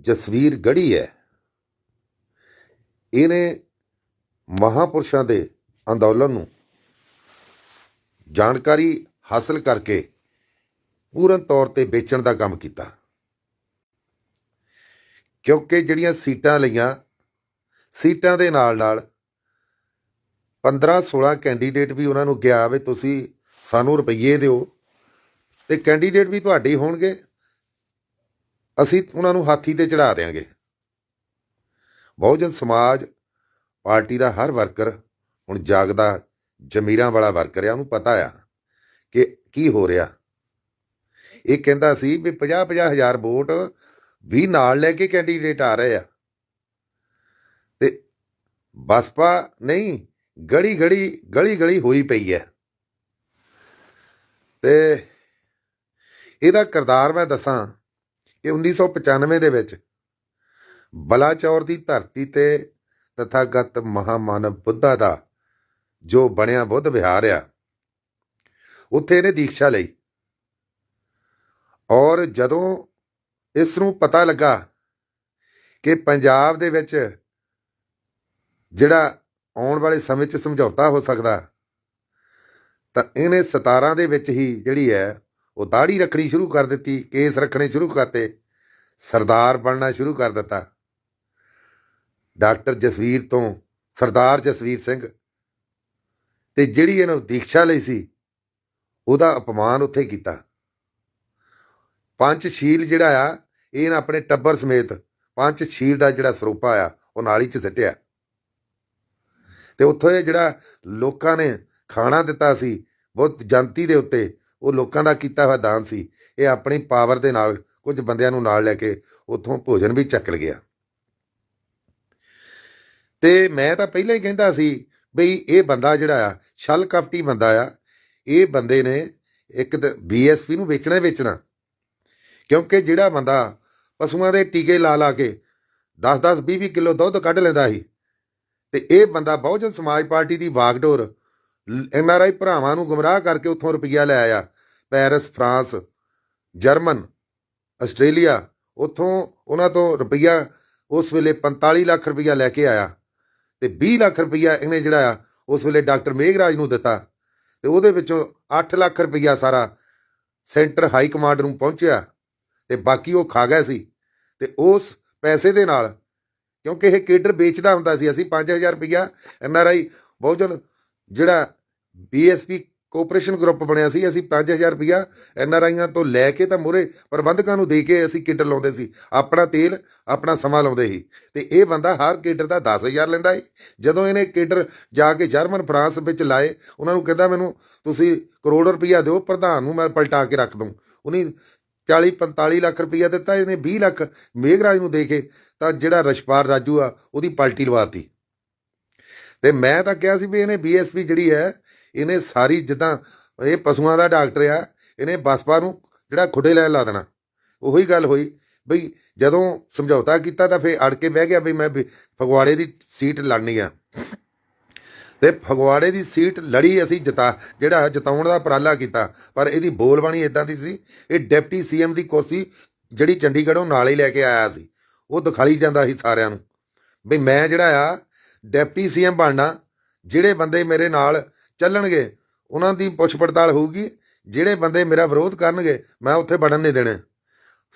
ਜਸਵੀਰ ਗੜੀ ਹੈ। ਇਹਨੇ ਮਹਾਪੁਰਸ਼ਾਂ ਦੇ ਅੰਦੋਲਨ ਨੂੰ ਜਾਣਕਾਰੀ ਹਾਸਲ ਕਰਕੇ ਪੂਰਨ ਤੌਰ ਤੇ ਵੇਚਣ ਦਾ ਕੰਮ ਕੀਤਾ। ਕਿਉਂਕਿ ਜਿਹੜੀਆਂ ਸੀਟਾਂ ਲਈਆਂ, ਸੀਟਾਂ ਦੇ ਨਾਲ ਨਾਲ 15 16 ਕੈਂਡੀਡੇਟ ਵੀ ਉਹਨਾਂ ਨੂੰ ਕਿਹਾ ਵੀ ਤੁਸੀਂ ਸਾਨੂੰ ਰੁਪਈਏ ਦਿਓ ਤੇ ਕੈਂਡੀਡੇਟ ਵੀ ਤੁਹਾਡੇ ਹੀ ਹੋਣਗੇ। ਅਸੀਂ ਉਹਨਾਂ ਨੂੰ ਹਾਥੀ ਤੇ ਚੜਾ ਦੇਾਂਗੇ ਬਹੁਜਨ ਸਮਾਜ ਪਾਰਟੀ ਦਾ ਹਰ ਵਰਕਰ ਹੁਣ ਜਾਗਦਾ ਜ਼ਮੀਰਾਂ ਵਾਲਾ ਵਰਕਰ ਆ, ਉਹਨੂੰ ਪਤਾ ਆ ਕਿ ਕੀ ਹੋ ਰਿਹਾ। ਇਹ ਕਹਿੰਦਾ ਸੀ ਵੀ 50 50 ਹਜ਼ਾਰ ਵੋਟ ਵੀ ਨਾਲ ਲੈ ਕੇ ਕੈਂਡੀਡੇਟ ਆ ਰਹੇ ਆ। ਤੇ ਬਸਪਾ ਨਹੀਂ ਗੜੀ ਗੜੀ ਗਲੀ ਗਲੀ ਹੋਈ ਪਈ ਹੈ। ਤੇ ਇਹਦਾ ਕਿਰਦਾਰ ਮੈਂ ਦੱਸਾਂ ਕਿ 1995 ਦੇ ਵਿੱਚ ਬਲਾਚੌਰ ਦੀ ਧਰਤੀ ਤੇ ਤਥਾਗਤ ਮਹਾਮਾਨਵ ਬੁੱਧਾ ਦਾ ਜੋ ਬਣਿਆ ਬੁੱਧ ਵਿਹਾਰ ਆ, ਉੱਥੇ ਇਹਨੇ ਦੀਕਸ਼ਾ ਲਈ। ਔਰ ਜਦੋਂ ਇਸ ਨੂੰ ਪਤਾ ਲੱਗਾ ਕਿ ਪੰਜਾਬ ਦੇ ਵਿੱਚ ਜਿਹੜਾ ਆਉਣ ਵਾਲੇ ਸਮੇਂ 'ਚ ਸਮਝੌਤਾ ਹੋ ਸਕਦਾ, ਤਾਂ ਇਹਨੇ 17 ਦੇ ਵਿੱਚ ਹੀ ਜਿਹੜੀ ਹੈ ਉਹ ਦਾੜੀ ਰੱਖਣੀ ਸ਼ੁਰੂ ਕਰ ਦਿੱਤੀ, ਕੇਸ ਰੱਖਣੇ ਸ਼ੁਰੂ ਕਰਤੇ, ਸਰਦਾਰ ਬਣਨਾ ਸ਼ੁਰੂ ਕਰ ਦਿੱਤਾ। ਡਾਕਟਰ ਜਸਵੀਰ ਤੋਂ ਸਰਦਾਰ ਜਸਵੀਰ ਸਿੰਘ। ਤੇ ਜਿਹੜੀ ਇਹਨੂੰ ਦੀਕਸ਼ਾ ਲਈ ਸੀ, ਉਹਦਾ ਅਪਮਾਨ ਉੱਥੇ ਕੀਤਾ। ਪੰਚਸ਼ੀਲ ਜਿਹੜਾ ਆ, ਇਹ ਆਪਣੇ ਟੱਬਰ ਸਮੇਤ ਪੰਚਸ਼ੀਲ ਦਾ ਜਿਹੜਾ ਸਰੂਪਾ ਆ, ਉਹ ਨਾਲੀ 'ਚ ਸਿੱਟਿਆ। ਤੇ ਉੱਥੋਂ ਇਹ ਜਿਹੜਾ ਲੋਕਾਂ ਨੇ ਖਾਣਾ ਦਿੱਤਾ ਸੀ ਬਹੁਤ ਜਨਤੀ ਦੇ ਉੱਤੇ ਉਹ ਲੋਕਾਂ ਦਾ ਕੀਤਾ ਹੋਇਆ ਦਾਨ ਸੀ, ਇਹ ਆਪਣੀ ਪਾਵਰ ਦੇ ਨਾਲ ਕੁਝ ਬੰਦਿਆਂ ਨੂੰ ਨਾਲ ਲੈ ਕੇ ਉੱਥੋਂ ਭੋਜਨ ਵੀ ਚੱਕ ਗਿਆ ਤੇ ਮੈਂ ਤਾਂ ਪਹਿਲਾਂ ਹੀ ਕਹਿੰਦਾ ਸੀ ਬਈ ਇਹ ਬੰਦਾ ਜਿਹੜਾ ਆ, ਛਲ ਕਪਟੀ ਬੰਦਾ ਆ, ਇਹ ਬੰਦੇ ਨੇ ਇੱਕ ਬੀਐਸਪੀ ਨੂੰ ਵੇਚਣਾ ਹੀ ਵੇਚਣਾ। ਕਿਉਂਕਿ ਜਿਹੜਾ ਬੰਦਾ ਪਸ਼ੂਆਂ ਦੇ ਟੀਕੇ ਲਾ ਲਾ ਕੇ 10-10 20-20 ਕਿਲੋ ਦੁੱਧ ਕੱਢ ਲੈਂਦਾ ਸੀ, ਤੇ ਇਹ ਬੰਦਾ ਬਹੁਜਨ ਸਮਾਜ ਪਾਰਟੀ ਦੀ ਵਾਗਡੋਰ ਐਨ ਆਰ ਆਈ ਭਰਾਵਾਂ ਨੂੰ ਗੁੰਮਰਾਹ ਕਰਕੇ ਉੱਥੋਂ ਰੁਪਈਆ ਲੈ ਆਇਆ। ਪੈਰਿਸ, ਫਰਾਂਸ, ਜਰਮਨ, ਆਸਟ੍ਰੇਲੀਆ, ਉੱਥੋਂ ਉਹਨਾਂ ਤੋਂ ਰੁਪਈਆ ਉਸ ਵੇਲੇ 45 ਲੱਖ ਰੁਪਈਆ ਲੈ ਕੇ ਆਇਆ ਤੇ 20 ਲੱਖ ਰੁਪਈਆ ਇਹਨੇ ਜਿਹੜਾ ਆ, ਉਸ ਵੇਲੇ ਡਾਕਟਰ ਮੇਘਰਾਜ ਨੂੰ ਦਿੱਤਾ ਤੇ ਉਹਦੇ ਵਿੱਚੋਂ 8 ਲੱਖ ਰੁਪਈਆ ਸਾਰਾ ਸੈਂਟਰ ਹਾਈ ਕਮਾਂਡ ਨੂੰ ਪਹੁੰਚਿਆ ਤੇ ਬਾਕੀ ਉਹ ਖਾ ਗਿਆ ਸੀ ਤੇ ਉਸ ਪੈਸੇ ਦੇ ਨਾਲ, ਕਿਉਂਕਿ ਇਹ ਕੇਡਰ ਵੇਚਦਾ ਹੁੰਦਾ ਸੀ, ਅਸੀਂ 5000 ਰੁਪਈਆ ਐੱਨ ਆਰ ਆਈ ਬਹੁਜਨ ਜਿਹੜਾ ਬੀਐਸਪੀ ਕੋਆਪਰੇਸ਼ਨ ਗਰੁੱਪ ਬਣਿਆ ਸੀ, ਅਸੀਂ 5000 ਰੁਪਈਆ ਐਨਆਰਆਈਆਂ ਤੋਂ ਲੈ ਕੇ ਤਾਂ ਮੂਹਰੇ ਪ੍ਰਬੰਧਕਾਂ ਨੂੰ ਦੇ ਕੇ ਅਸੀਂ ਕੇਡਰ ਲਾਉਂਦੇ ਸੀ। ਆਪਣਾ ਤੇਲ, ਆਪਣਾ ਸਮਾਂ ਲਾਉਂਦੇ ਸੀ। ਤੇ ਇਹ ਬੰਦਾ ਹਰ ਕੇਡਰ ਦਾ 10000 ਲੈਂਦਾ ਸੀ ਜਦੋਂ ਇਹਨੇ ਕੇਡਰ ਜਾ ਕੇ ਜਰਮਨ ਫਰਾਂਸ ਵਿੱਚ ਲਾਏ, ਉਹਨਾਂ ਨੂੰ ਕਹਿੰਦਾ ਮੈਨੂੰ, ਤੁਸੀਂ ਕਰੋੜ ਰੁਪਈਆ ਦਿਓ, ਪ੍ਰਧਾਨ ਨੂੰ ਮੈਂ ਪਲਟਾ ਕੇ ਰੱਖ ਦੂੰ। ਉਹਨੇ 40 45 ਲੱਖ ਰੁਪਈਆ ਦਿੱਤਾ, ਇਹਨੇ 20 ਲੱਖ ਮੇਘਰਾਜ ਨੂੰ ਦੇ ਕੇ, ਤਾਂ ਜਿਹੜਾ ਰਸ਼ਪਾਲ ਰਾਜੂ ਆ, ਉਹਦੀ ਪਲਟੀ ਲਵਾਤੀ ਤੇ ਮੈਂ ਤਾਂ ਕਿਹਾ ਸੀ ਵੀ ਇਹਨੇ ਬੀਐਸਪੀ ਜਿਹੜੀ ਹੈ ਇਹਨੇ ਸਾਰੀ ਜਿੱਦਾਂ, ਇਹ ਪਸ਼ੂਆਂ ਦਾ ਡਾਕਟਰ ਆ, ਇਹਨੇ ਬਸਪਾ ਨੂੰ ਜਿਹੜਾ ਖੁੱਡੇ ਲੈਣ ਲਾ ਦੇਣਾ। ਉਹੀ ਗੱਲ ਹੋਈ, ਬਈ ਜਦੋਂ ਸਮਝੌਤਾ ਕੀਤਾ ਤਾਂ ਫੇਰ ਅੜ ਕੇ ਬਹਿ ਗਿਆ ਬਈ ਮੈਂ ਵੀ ਫਗਵਾੜੇ ਦੀ ਸੀਟ ਲੜਨੀ ਆ। ਤੇ ਫਗਵਾੜੇ ਦੀ ਸੀਟ ਲੜੀ ਅਸੀਂ ਜਿਤਾ, ਜਿਹੜਾ ਜਿਤਾਉਣ ਦਾ ਉਪਰਾਲਾ ਕੀਤਾ, ਪਰ ਇਹਦੀ ਬੋਲਬਾਣੀ ਇਦਾਂ ਦੀ ਸੀ, ਇਹ ਡਿਪਟੀ ਸੀਐਮ ਦੀ ਕੁਰਸੀ ਜਿਹੜੀ ਚੰਡੀਗੜ੍ਹੋਂ ਨਾਲ ਹੀ ਲੈ ਕੇ ਆਇਆ ਸੀ, ਉਹ ਦਿਖਾਈ ਜਾਂਦਾ ਸੀ ਸਾਰਿਆਂ ਨੂੰ। ਬਈ ਮੈਂ ਜਿਹੜਾ ਆ, ਡਿਪਟੀ ਸੀਐਮ ਬਣਨਾ, ਜਿਹੜੇ ਬੰਦੇ ਮੇਰੇ ਨਾਲ ਚੱਲਣਗੇ। ਉਹਨਾਂ ਦੀ ਪੁੱਛ ਪੜਤਾਲ ਹੋਊਗੀ। ਜਿਹੜੇ ਬੰਦੇ ਮੇਰਾ ਵਿਰੋਧ ਕਰਨਗੇ, ਮੈਂ ਉੱਥੇ ਵੜਨ ਨਹੀਂ ਦੇਣੇ।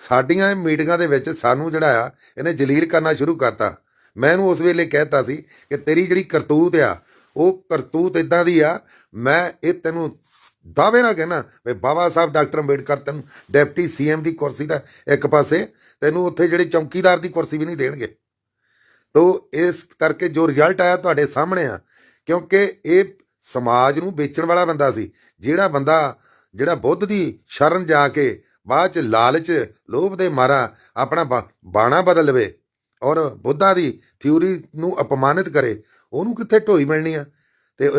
ਸਾਡੀਆਂ ਇਹ ਮੀਟਿੰਗਾਂ ਦੇ ਵਿੱਚ ਸਾਨੂੰ ਜਿਹੜਾ ਆ, ਇਹਨੇ ਜਲੀਲ ਕਰਨਾ ਸ਼ੁਰੂ ਕਰਤਾ। ਮੈਂ ਇਹਨੂੰ ਉਸ ਵੇਲੇ ਕਹਿਤਾ ਸੀ ਕਿ ਤੇਰੀ ਜਿਹੜੀ ਕਰਤੂਤ ਆ, ਉਹ ਕਰਤੂਤ ਇਦਾਂ ਦੀ ਆ, ਮੈਂ ਇਹ ਤੈਨੂੰ ਦਾਅਵੇ ਨਾਲ ਕਹਿਣਾ ਵੀ ਬਾਬਾ ਸਾਹਿਬ, ਡਾਕਟਰ ਅੰਬੇਡਕਰ ਤੈਨੂੰ ਡਿਪਟੀ ਸੀਐਮ ਦੀ ਕੁਰਸੀ ਦਾ ਇੱਕ ਪਾਸੇ, ਤੈਨੂੰ ਉੱਥੇ ਜਿਹੜੇ ਚੌਕੀਦਾਰ ਦੀ ਕੁਰਸੀ ਵੀ ਨਹੀਂ ਦੇਣਗੇ। ਤੋ ਇਸ ਕਰਕੇ ਜੋ ਰਿਜ਼ਲਟ ਆਇਆ ਤੁਹਾਡੇ ਸਾਹਮਣੇ ਆ, ਕਿਉਂਕਿ ਇਹ ਸਮਾਜ ਨੂੰ ਵੇਚਣ ਵਾਲਾ ਬੰਦਾ ਸੀ। ਜਿਹੜਾ ਬੰਦਾ, ਜਿਹੜਾ ਬੁੱਧ ਦੀ ਸ਼ਰਨ ਜਾ ਕੇ ਬਾਅਦ ਚ ਲਾਲਚ, ਲੋਭ ਦੇ ਮਾਰਾ ਆਪਣਾ ਬਾਣਾ ਬਦਲ ਲਵੇ ਔਰ ਬੁੱਧਾ ਦੀ ਥਿਊਰੀ ਨੂੰ ਅਪਮਾਨਿਤ ਕਰੇ, ਉਹਨੂੰ ਕਿੱਥੇ ਢੋਈ ਮਿਲਣੀ ਆ? ਤੇ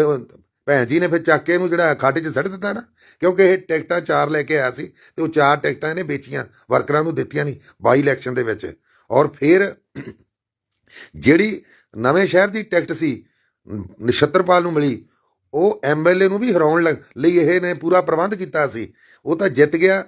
ਭੈਣ ਜੀ ਨੇ ਫਿਰ ਚੱਕ ਕੇ ਇਹਨੂੰ ਜਿਹੜਾ ਖਾਡੇ 'ਚ ਸੱਟ ਦਿੱਤਾ ਨਾ, ਕਿਉਂਕਿ ਇਹ ਟਿਕਟਾਂ ਚਾਰ ਲੈ ਕੇ ਆਇਆ ਸੀ ਤੇ ਉਹ ਚਾਰ ਟਿਕਟਾਂ ਇਹਨੇ ਵੇਚੀਆਂ, ਵਰਕਰਾਂ ਨੂੰ ਦਿੱਤੀਆਂ ਨਹੀਂ, ਬਾਈ ਇਲੈਕਸ਼ਨ ਦੇ ਵਿੱਚ। ਔਰ ਫਿਰ ਜਿਹੜੀ ਨਵੇਂ ਸ਼ਹਿਰ ਦੀ ਟਿਕਟ ਸੀ, ਨਛੱਤਰਪਾਲ ਨੂੰ ਮਿਲੀ ਉਹ ਐਮਐਲਏ ਨੂੰ ਵੀ ਹਰਾਉਣ ਲਈ ਇਹ ਨੇ ਪੂਰਾ ਪ੍ਰਬੰਧ ਕੀਤਾ ਸੀ। ਉਹ ਤਾਂ ਜਿੱਤ ਗਿਆ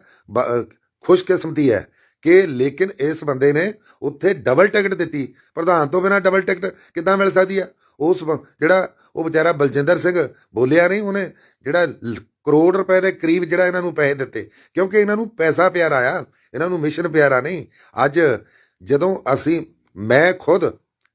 ਖੁਸ਼ਕਿਸਮਤੀ ਹੈ ਕਿ ਲੇਕਿਨ ਇਸ ਬੰਦੇ ਨੇ ਉੱਥੇ ਡਬਲ ਟਿਕਟ ਦਿੱਤੀ। ਪ੍ਰਧਾਨ ਤੋਂ ਬਿਨਾ ਡਬਲ ਟਿਕਟ ਕਿੱਦਾਂ ਮਿਲ ਸਕਦੀ ਆ? ਉਸ ਬ- ਜਿਹੜਾ ਉਹ ਵਿਚਾਰਾ ਬਲਜਿੰਦਰ ਸਿੰਘ ਬੋਲਿਆ ਨਹੀਂ ਉਹਨੇ, ਜਿਹੜਾ ਕਰੋੜ ਰੁਪਏ ਦੇ ਕਰੀਬ ਜਿਹੜਾ ਇਹਨਾਂ ਨੂੰ ਪੈਸੇ ਦਿੱਤੇ। ਕਿਉਂਕਿ ਇਹਨਾਂ ਨੂੰ ਪੈਸਾ ਪਿਆਰਾ ਆ, ਇਹਨਾਂ ਨੂੰ ਮਿਸ਼ਨ ਪਿਆਰਾ ਨਹੀਂ। ਅੱਜ ਜਦੋਂ ਅਸੀਂ, ਮੈਂ ਖੁਦ